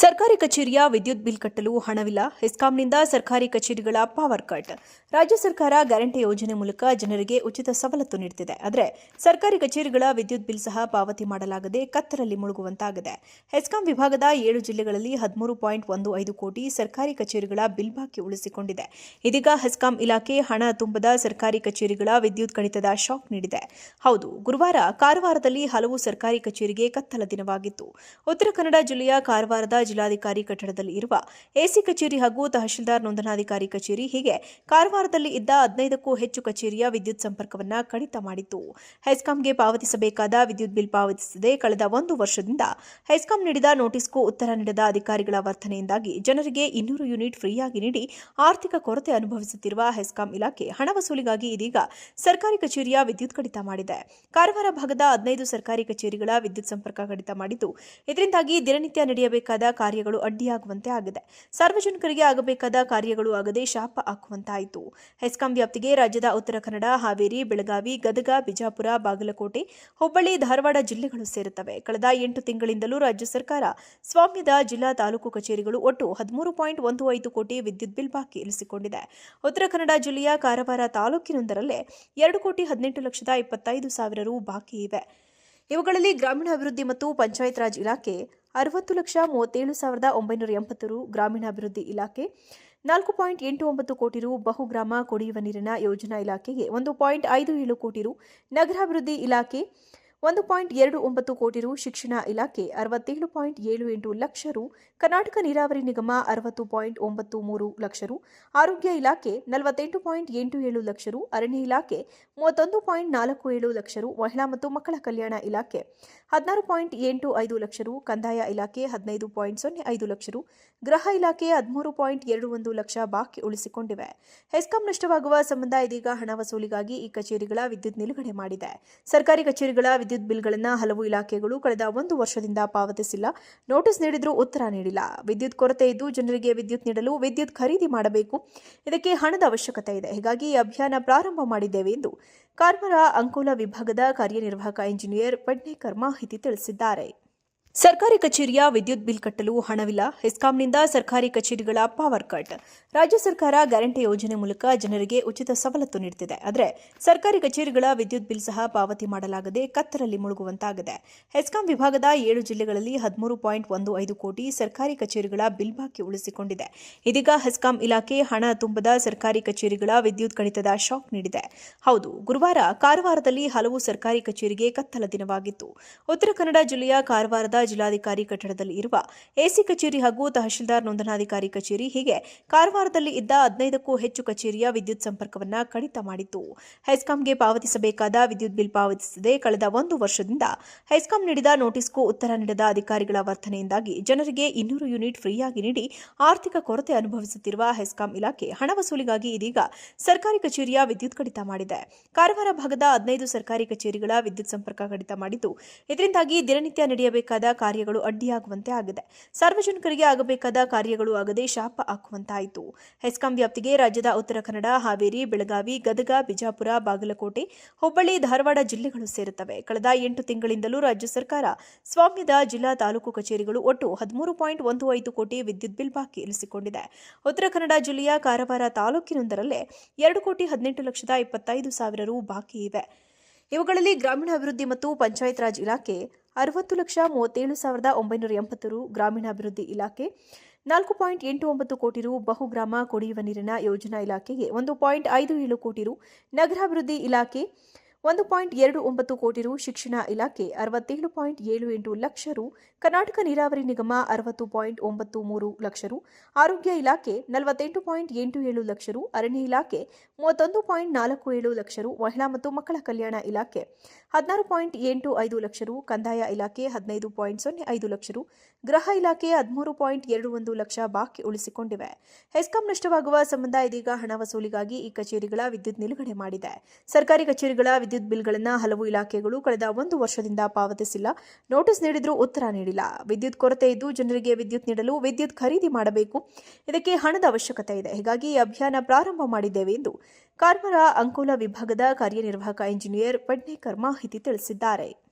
ಸರ್ಕಾರಿ ಕಚೇರಿಯ ವಿದ್ಯುತ್ ಬಿಲ್ ಕಟ್ಟಲು ಹಣವಿಲ್ಲ. ಹೆಸ್ಕಾಂನಿಂದ ಸರ್ಕಾರಿ ಕಚೇರಿಗಳ ಪವರ್ ಕಟ್ ರಾಜ್ಯ ಸರ್ಕಾರ ಗ್ಯಾರಂಟಿ ಯೋಜನೆ ಮೂಲಕ ಜನರಿಗೆ ಉಚಿತ ಸವಲತ್ತು ನೀಡುತ್ತಿದೆ ಆದರೆ ಸರ್ಕಾರಿ ಕಚೇರಿಗಳ ವಿದ್ಯುತ್ ಬಿಲ್ ಸಹ ಪಾವತಿ ಮಾಡಲಾಗದೆ ಕತ್ತರಲ್ಲಿ ಮುಳುಗುವಂತಾಗಿದೆ. ಹೆಸ್ಕಾಂ ವಿಭಾಗದ ಏಳು ಜಿಲ್ಲೆಗಳಲ್ಲಿ ಹದಿಮೂರು ಪಾಯಿಂಟ್ ಒಂದು ಐದು ಕೋಟಿ ಸರ್ಕಾರಿ ಕಚೇರಿಗಳ ಬಿಲ್ ಬಾಕಿ ಉಳಿಸಿಕೊಂಡಿದೆ. ಇದೀಗ ಹೆಸ್ಕಾಂ ಇಲಾಖೆ ಹಣ ತುಂಬದ ಸರ್ಕಾರಿ ಕಚೇರಿಗಳ ವಿದ್ಯುತ್ ಕಡಿತದ ಶಾಕ್ ನೀಡಿದೆ. ಹೌದು, ಗುರುವಾರ ಕಾರವಾರದಲ್ಲಿ ಹಲವು ಸರ್ಕಾರಿ ಕಚೇರಿಗೆ ಕತ್ತಲ ದಿನವಾಗಿತ್ತು. ಉತ್ತರ ಕನ್ನಡ ಜಿಲ್ಲೆಯ ಕಾರವಾರದ ಜಿಲ್ಲಾಧಿಕಾರಿ ಕಟ್ಟಡದಲ್ಲಿ ಇರುವ ಎಸಿ ಕಚೇರಿ ಹಾಗೂ ತಹಶೀಲ್ದಾರ್ ನೋಂದಣಾಧಿಕಾರಿ ಕಚೇರಿ, ಹೀಗೆ ಕಾರವಾರದಲ್ಲಿ ಇದ್ದ ಹದಿನೈದಕ್ಕೂ ಹೆಚ್ಚು ಕಚೇರಿಯ ವಿದ್ಯುತ್ ಸಂಪರ್ಕವನ್ನ ಕಡಿತ ಮಾಡಿತ್ತು. ಹೆಸ್ಕಾಂಗೆ ಪಾವತಿಸಬೇಕಾದ ವಿದ್ಯುತ್ ಬಿಲ್ ಪಾವತಿಸದೆ ಕಳೆದ ಒಂದು ವರ್ಷದಿಂದ ಹೆಸ್ಕಾಂ ನೀಡಿದ ನೋಟಿಸ್ಗೂ ಉತ್ತರ ನೀಡದ ಅಧಿಕಾರಿಗಳ ವರ್ತನೆಯಿಂದಾಗಿ ಜನರಿಗೆ ಇನ್ನೂರು ಯೂನಿಟ್ ಫ್ರೀಯಾಗಿ ನೀಡಿ ಆರ್ಥಿಕ ಕೊರತೆ ಅನುಭವಿಸುತ್ತಿರುವ ಹೆಸ್ಕಾಂ ಇಲಾಖೆ ಹಣ ವಸೂಲಿಗಾಗಿ ಇದೀಗ ಸರ್ಕಾರಿ ಕಚೇರಿಯ ವಿದ್ಯುತ್ ಕಡಿತ ಮಾಡಿದೆ. ಕಾರವಾರ ಭಾಗದ ಹದಿನೈದು ಸರ್ಕಾರಿ ಕಚೇರಿಗಳ ವಿದ್ಯುತ್ ಸಂಪರ್ಕ ಕಡಿತ ಮಾಡಿದ್ದು, ಇದರಿಂದಾಗಿ ದಿನನಿತ್ಯ ನಡೆಯಬೇಕಾದ ಕಾರ್ಯಗಳು ಅಡ್ಡಿಯಾಗುವಂತೆ ಆಗಿದೆ. ಸಾರ್ವಜನಿಕರಿಗೆ ಆಗಬೇಕಾದ ಕಾರ್ಯಗಳು ಆಗದೆ ಶಾಪ ಹಾಕುವಂತಾಯಿತು. ಹೆಸ್ಕಾಂ ವ್ಯಾಪ್ತಿಗೆ ರಾಜ್ಯದ ಉತ್ತರ ಕನ್ನಡ, ಹಾವೇರಿ, ಬೆಳಗಾವಿ, ಗದಗ, ಬಿಜಾಪುರ, ಬಾಗಲಕೋಟೆ, ಹುಬ್ಬಳ್ಳಿ, ಧಾರವಾಡ ಜಿಲ್ಲೆಗಳು ಸೇರುತ್ತವೆ. ಕಳೆದ ಎಂಟು ತಿಂಗಳಿಂದಲೂ ರಾಜ್ಯ ಸರ್ಕಾರ ಸ್ವಾಮ್ಯದ ಜಿಲ್ಲಾ ತಾಲೂಕು ಕಚೇರಿಗಳು ಒಟ್ಟು ಹದಿಮೂರು ಪಾಯಿಂಟ್ ಒಂದು ಐದು ಕೋಟಿ ವಿದ್ಯುತ್ ಬಿಲ್ ಬಾಕಿ ಇರಿಸಿಕೊಂಡಿದೆ. ಉತ್ತರ ಕನ್ನಡ ಜಿಲ್ಲೆಯ ಕಾರವಾರ ತಾಲೂಕಿನೊಂದರಲ್ಲೇ ಎರಡು ಕೋಟಿ ಹದಿನೆಂಟು ಲಕ್ಷದ ಇಪ್ಪತ್ತೈದು ಸಾವಿರ ರು ಬಾಕಿ ಇವೆ. ಇವುಗಳಲ್ಲಿ ಗ್ರಾಮೀಣಾಭಿವೃದ್ಧಿ ಮತ್ತು ಪಂಚಾಯತ್ ರಾಜ್ ಇಲಾಖೆ ಅರವತ್ತು ಲಕ್ಷ ಮೂವತ್ತೇಳು ಸಾವಿರದ ಒಂಬೈನೂರ ಎಂಬತ್ತು ರು ಗ್ರಾಮೀಣಾಭಿವೃದ್ಧಿ ಇಲಾಖೆ, ನಾಲ್ಕು ಪಾಯಿಂಟ್ ಎಂಟು ಒಂಬತ್ತು ಕೋಟಿ ರು ಬಹುಗ್ರಾಮ ಕುಡಿಯುವ ನೀರಿನ ಯೋಜನಾ ಇಲಾಖೆಗೆ, ಒಂದು ಪಾಯಿಂಟ್ ಐದು ಏಳು ಕೋಟಿ ರು ನಗರಾಭಿವೃದ್ಧಿ ಇಲಾಖೆ ಒಂದು ಪಾಯಿಂಟ್ ಎರಡು ಒಂಬತ್ತು ಕೋಟಿ ರು ಶಿಕ್ಷಣ ಇಲಾಖೆ, ಅರವತ್ತೇಳು ಪಾಯಿಂಟ್ ಏಳು ಎಂಟು ಲಕ್ಷ ರು ಕರ್ನಾಟಕ ನೀರಾವರಿ ನಿಗಮ, ಅರವತ್ತು ಪಾಯಿಂಟ್ ಒಂಬತ್ತು ಮೂರು ಲಕ್ಷ ರು ಆರೋಗ್ಯ ಇಲಾಖೆ, ನಲವತ್ತೆಂಟು ಪಾಯಿಂಟ್ ಎಂಟು ಏಳು ಲಕ್ಷ ರು ಅರಣ್ಯ ಇಲಾಖೆ, ಮೂವತ್ತೊಂದು ಪಾಯಿಂಟ್ ನಾಲ್ಕು ಏಳು ಲಕ್ಷ ರು ಮಹಿಳಾ ಮತ್ತು ಮಕ್ಕಳ ಕಲ್ಯಾಣ ಇಲಾಖೆ, ಹದಿನಾರು ಪಾಯಿಂಟ್ ಎಂಟು ಐದು ಲಕ್ಷ ರು ಕಂದಾಯ ಇಲಾಖೆ, ಹದಿನೈದು ಪಾಯಿಂಟ್ ಸೊನ್ನೆ ಐದು ಲಕ್ಷ ರು ಗೃಹ ಇಲಾಖೆ, ಹದಿಮೂರು ಪಾಯಿಂಟ್ ಎರಡು ಒಂದು ಲಕ್ಷ ಬಾಕಿ ಉಳಿಸಿಕೊಂಡಿವೆ. ಹೆಸ್ಕಾಂ ನಷ್ಟವಾಗುವ ಸಂಬಂಧ ಇದೀಗ ಹಣ ವಸೂಲಿಗಾಗಿ ಈ ಕಚೇರಿಗಳ ವಿದ್ಯುತ್ ನಿಲುಗಡೆ ಮಾಡಿದೆ. ಸರ್ಕಾರಿ ಕಚೇರಿಗಳ ವಿದ್ಯುತ್ ಬಿಲ್ಗಳನ್ನು ಹಲವು ಇಲಾಖೆಗಳು ಕಳೆದ ಒಂದು ವರ್ಷದಿಂದ ಪಾವತಿಸಿಲ್ಲ. ನೋಟಿಸ್ ನೀಡಿದರೂ ಉತ್ತರ ನೀಡಿಲ್ಲ. ವಿದ್ಯುತ್ ಕೊರತೆ ಇದ್ದು ಜನರಿಗೆ ವಿದ್ಯುತ್ ನೀಡಲು ವಿದ್ಯುತ್ ಖರೀದಿ ಮಾಡಬೇಕು. ಇದಕ್ಕೆ ಹಣದ ಅವಶ್ಯಕತೆ ಇದೆ. ಹೀಗಾಗಿ ಈ ಅಭಿಯಾನ ಪ್ರಾರಂಭ ಮಾಡಿದ್ದೇವೆ ಎಂದು ಕಾರ್ಮರ ಅಂಕೋಲ ವಿಭಾಗದ ಕಾರ್ಯನಿರ್ವಾಹಕ ಇಂಜಿನಿಯರ್ ಪಡ್ನೇಕರ್ ಮಾಹಿತಿ ತಿಳಿಸಿದ್ದಾರೆ. ಸರ್ಕಾರಿ ಕಚೇರಿಯ ವಿದ್ಯುತ್ ಬಿಲ್ ಕಟ್ಟಲು ಹಣವಿಲ್ಲ. ಹೆಸ್ಕಾಂನಿಂದ ಸರ್ಕಾರಿ ಕಚೇರಿಗಳ ಪವರ್ ಕಟ್ ರಾಜ್ಯ ಸರ್ಕಾರ ಗ್ಯಾರಂಟಿ ಯೋಜನೆ ಮೂಲಕ ಜನರಿಗೆ ಉಚಿತ ಸವಲತ್ತು ನೀಡುತ್ತಿದೆ ಆದರೆ ಸರ್ಕಾರಿ ಕಚೇರಿಗಳ ವಿದ್ಯುತ್ ಬಿಲ್ ಸಹ ಪಾವತಿ ಮಾಡಲಾಗದೆ ಕತ್ತರಲ್ಲಿ ಮುಳುಗುವಂತಾಗಿದೆ. ಹೆಸ್ಕಾಂ ವಿಭಾಗದ ಏಳು ಜಿಲ್ಲೆಗಳಲ್ಲಿ ಹದಿಮೂರು ಪಾಯಿಂಟ್ ಒಂದು ಐದು ಕೋಟಿ ಸರ್ಕಾರಿ ಕಚೇರಿಗಳ ಬಿಲ್ ಬಾಕಿ ಉಳಿಸಿಕೊಂಡಿದೆ. ಇದೀಗ ಹೆಸ್ಕಾಂ ಇಲಾಖೆ ಹಣ ತುಂಬದ ಸರ್ಕಾರಿ ಕಚೇರಿಗಳ ವಿದ್ಯುತ್ ಕಡಿತದ ಶಾಕ್ ನೀಡಿದೆ. ಹೌದು, ಗುರುವಾರ ಕಾರವಾರದಲ್ಲಿ ಹಲವು ಸರ್ಕಾರಿ ಕಚೇರಿಗೆ ಕತ್ತಲ ದಿನವಾಗಿತ್ತು. ಉತ್ತರ ಕನ್ನಡ ಜಿಲ್ಲೆಯ ಕಾರವಾರದ ಜಿಲ್ಲಾಧಿಕಾರಿ ಕಟ್ಟಡದಲ್ಲಿ ಇರುವ ಎಸಿ ಕಚೇರಿ ಹಾಗೂ ತಹಶೀಲ್ದಾರ್ ನೋಂದಣಾಧಿಕಾರಿ ಕಚೇರಿ ಹೀಗೆ ಕಾರವಾರದಲ್ಲಿ ಇದ್ದ ಹದಿನೈದಕ್ಕೂ ಹೆಚ್ಚು ಕಚೇರಿಯ ವಿದ್ಯುತ್ ಸಂಪರ್ಕವನ್ನ ಕಡಿತ ಮಾಡಿತ್ತು. ಹೆಸ್ಕಾಂಗೆ ಪಾವತಿಸಬೇಕಾದ ವಿದ್ಯುತ್ ಬಿಲ್ ಪಾವತಿಸದೆ ಕಳೆದ ಒಂದು ವರ್ಷದಿಂದ ಹೆಸ್ಕಾಂ ನೀಡಿದ ನೋಟಿಸ್ಗೂ ಉತ್ತರ ನೀಡದ ಅಧಿಕಾರಿಗಳ ವರ್ತನೆಯಿಂದಾಗಿ ಜನರಿಗೆ ಇನ್ನೂರು ಯೂನಿಟ್ ಫ್ರೀಯಾಗಿ ನೀಡಿ ಆರ್ಥಿಕ ಕೊರತೆ ಅನುಭವಿಸುತ್ತಿರುವ ಹೆಸ್ಕಾಂ ಇಲಾಖೆ ಹಣ ವಸೂಲಿಗಾಗಿ ಇದೀಗ ಸರ್ಕಾರಿ ಕಚೇರಿಯ ವಿದ್ಯುತ್ ಕಡಿತ ಮಾಡಿದೆ. ಕಾರವಾರ ಭಾಗದ ಹದಿನೈದು ಸರ್ಕಾರಿ ಕಚೇರಿಗಳ ವಿದ್ಯುತ್ ಸಂಪರ್ಕ ಕಡಿತ ಮಾಡಿದ್ದು, ಇದರಿಂದಾಗಿ ದಿನನಿತ್ಯ ನಡೆಯಬೇಕಾದ ಕಾರ್ಯಗಳು ಅಡ್ಡಿಯಾಗುವಂತೆ ಆಗಿದೆ. ಸಾರ್ವಜನಿಕರಿಗೆ ಆಗಬೇಕಾದ ಕಾರ್ಯಗಳು ಆಗದೆ ಶಾಪ ಹಾಕುವಂತಾಯಿತು. ಹೆಸ್ಕಾಂ ವ್ಯಾಪ್ತಿಗೆ ರಾಜ್ಯದ ಉತ್ತರ ಕನ್ನಡ, ಹಾವೇರಿ, ಬೆಳಗಾವಿ, ಗದಗ, ಬಿಜಾಪುರ, ಬಾಗಲಕೋಟೆ, ಹುಬ್ಬಳ್ಳಿ, ಧಾರವಾಡ ಜಿಲ್ಲೆಗಳು ಸೇರುತ್ತವೆ. ಕಳೆದ ಎಂಟು ತಿಂಗಳಿಂದಲೂ ರಾಜ್ಯ ಸರ್ಕಾರ ಸ್ವಾಮ್ಯದ ಜಿಲ್ಲಾ ತಾಲೂಕು ಕಚೇರಿಗಳು ಒಟ್ಟು ಹದಿಮೂರು ಪಾಯಿಂಟ್ ಒಂದು ಐದು ಕೋಟಿ ವಿದ್ಯುತ್ ಬಿಲ್ ಬಾಕಿ ಇರಿಸಿಕೊಂಡಿದೆ. ಉತ್ತರ ಕನ್ನಡ ಜಿಲ್ಲೆಯ ಕಾರವಾರ ತಾಲೂಕಿನೊಂದರಲ್ಲೇ ಎರಡು ಕೋಟಿ ಹದಿನೆಂಟು ಲಕ್ಷದ ಇಪ್ಪತ್ತೈದು ಸಾವಿರ ರು ಬಾಕಿ ಇವೆ. ಇವುಗಳಲ್ಲಿ ಗ್ರಾಮೀಣಾಭಿವೃದ್ಧಿ ಮತ್ತು ಪಂಚಾಯತ್ ರಾಜ್ ಇಲಾಖೆ ಅರವತ್ತು ಲಕ್ಷ ಮೂವತ್ತೇಳು ಸಾವಿರದ ಒಂಬೈನೂರ ಎಂಬತ್ತು ರು ಗ್ರಾಮೀಣಾಭಿವೃದ್ಧಿ ಇಲಾಖೆ, ನಾಲ್ಕು ಪಾಯಿಂಟ್ ಎಂಟು ಒಂಬತ್ತು ಕೋಟಿ ರು ಬಹುಗ್ರಾಮ ಕುಡಿಯುವ ನೀರಿನ ಯೋಜನಾ ಇಲಾಖೆಗೆ, ಒಂದು ಪಾಯಿಂಟ್ ಐದು ಏಳು ಕೋಟಿ ರು ನಗರಾಭಿವೃದ್ಧಿ ಇಲಾಖೆ ಒಂದು ಪಾಯಿಂಟ್ ಎರಡು ಒಂಬತ್ತು ಕೋಟಿ ರು ಶಿಕ್ಷಣ ಇಲಾಖೆ ಅರವತ್ತೇಳು ಪಾಯಿಂಟ್ ಏಳು ಎಂಟು ಲಕ್ಷ ರು, ಕರ್ನಾಟಕ ನೀರಾವರಿ ನಿಗಮ ಅರವತ್ತು ಪಾಯಿಂಟ್ ಒಂಬತ್ತು ಮೂರು ಲಕ್ಷ ರು, ಆರೋಗ್ಯ ಇಲಾಖೆ ನಲವತ್ತೆಂಟು ಪಾಯಿಂಟ್ ಎಂಟು ಏಳು ಲಕ್ಷ ರು, ಅರಣ್ಯ ಇಲಾಖೆ ಮೂವತ್ತೊಂದು ಪಾಯಿಂಟ್ ನಾಲ್ಕು ಏಳು ಲಕ್ಷ ರು, ಮಹಿಳಾ ಮತ್ತು ಮಕ್ಕಳ ಕಲ್ಯಾಣ ಇಲಾಖೆ ಹದಿನಾರು ಪಾಯಿಂಟ್ ಎಂಟು ಐದು ಲಕ್ಷ ರು, ಕಂದಾಯ ಇಲಾಖೆ ಹದಿನೈದು ಪಾಯಿಂಟ್ ಸೊನ್ನೆ ಐದು ಲಕ್ಷ ರು, ಗೃಹ ಇಲಾಖೆ ಹದಿಮೂರು ಪಾಯಿಂಟ್ ಎರಡು ಒಂದು ಲಕ್ಷ ಬಾಕಿ ಉಳಿಸಿಕೊಂಡಿವೆ. ಹೆಸ್ಕಾಂ ನಷ್ಟವಾಗುವ ಸಂಬಂಧ ಇದೀಗ ಹಣ ವಸೂಲಿಗಾಗಿ ಈ ಕಚೇರಿಗಳ ವಿದ್ಯುತ್ ನಿಲುಗಡೆ ಮಾಡಿದೆ. ಸರ್ಕಾರಿ ಕಚೇರಿಗಳ ವಿದ್ಯುತ್ ಬಿಲ್ಗಳನ್ನು ಹಲವು ಇಲಾಖೆಗಳು ಕಳೆದ ಒಂದು ವರ್ಷದಿಂದ ಪಾವತಿಸಿಲ್ಲ. ನೋಟಿಸ್ ನೀಡಿದರೂ ಉತ್ತರ ನೀಡಿಲ್ಲ. ವಿದ್ಯುತ್ ಕೊರತೆ ಇದ್ದು ಜನರಿಗೆ ವಿದ್ಯುತ್ ನೀಡಲು ವಿದ್ಯುತ್ ಖರೀದಿ ಮಾಡಬೇಕು. ಇದಕ್ಕೆ ಹಣದ ಅವಶ್ಯಕತೆ ಇದೆ. ಹೀಗಾಗಿ ಈ ಅಭಿಯಾನ ಪ್ರಾರಂಭ ಮಾಡಿದ್ದೇವೆ ಎಂದು ಕಾರ್ಮರ ಅಂಕೋಲ ವಿಭಾಗದ ಕಾರ್ಯನಿರ್ವಾಹಕ ಇಂಜಿನಿಯರ್ ಪಡ್ನೇಕರ್ ಮಾಹಿತಿ ತಿಳಿಸಿದ್ದಾರೆ.